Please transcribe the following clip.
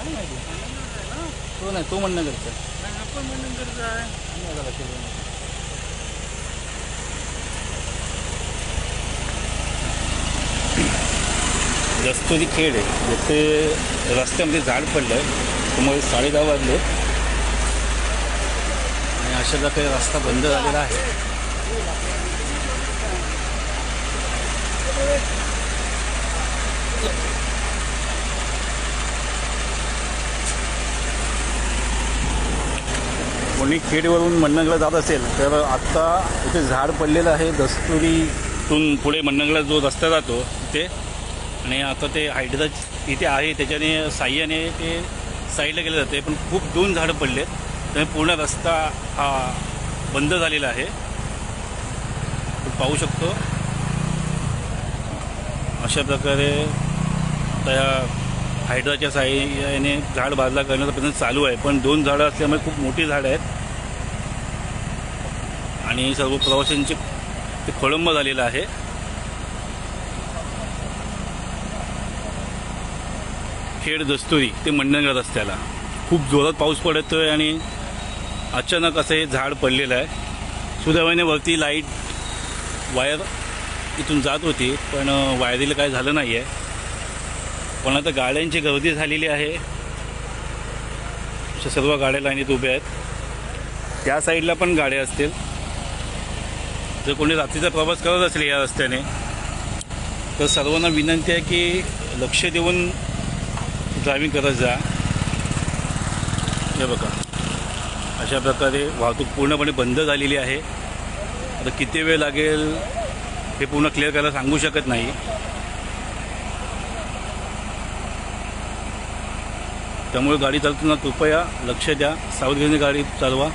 तो नाही तो म्हणणं करतं नाही, आपण म्हणून गरज आहे. रस्तोरी खेड आहे जिथे रस्त्यामध्ये झाड पडलं आहे त्यामुळे साडे दहा वाजले. आणि अशा प्रकारे रस्ता बंद झालेला आहे. कोणी खेडवरून मंडणगडला जात असेल तर आत्ता इथे झाड पडलेलं आहे दस्तुरीतून पुढे मंडणगडला जो रस्ता जातो तिथे आणि आता ते हायड्रा इथे आहे त्याच्याने साह्याने ते साईडला केलं जाते पण खूप दोन झाडं पडलेत. त्यामुळे पूर्ण रस्ता हा बंद झालेला आहे. पाहू शकतो. अशा प्रकारे त्या हायड्राच्या साह्याने झाड बाजला करण्याचा प्रयत्न चालू आहे पण दोन झाडं असल्यामुळे खूप मोठी झाडं आहेत. आणि सर्व प्रवाशांचे ते खोळंब झालेलं आहे. खेड दस्तुरी ते मंडणगड रस्त्याला. खूप जोरात पाऊस पडतोय आणि अचानक असं हे झाड पडलेलं आहे. सुदैवाने वरती लाइट वायर इथून जात होती पण वायरीला काय झालं नाही आहे पण आता गाड्यांची गर्दी झालेली आहे. अशा सर्व गाड्या लाईनीत उभ्या आहेत. त्या साईडला पण गाड्या असतील. जर कोणी रात्रीचा प्रवास करत असेल या रस्त्याने तर सर्वांना विनंती आहे की लक्ष देऊन ड्रायव्हिंग करत जा. हे बघा. अशा प्रकारे वाहतूक पूर्णपणे बंद झालेली आहे. आता किती वेळ लागेल हे पूर्ण क्लिअर करायला सांगू शकत नाही. त्यामुळे गाडी चालताना कृपया लक्ष द्या. सावधगिरीने गाडी चालवा.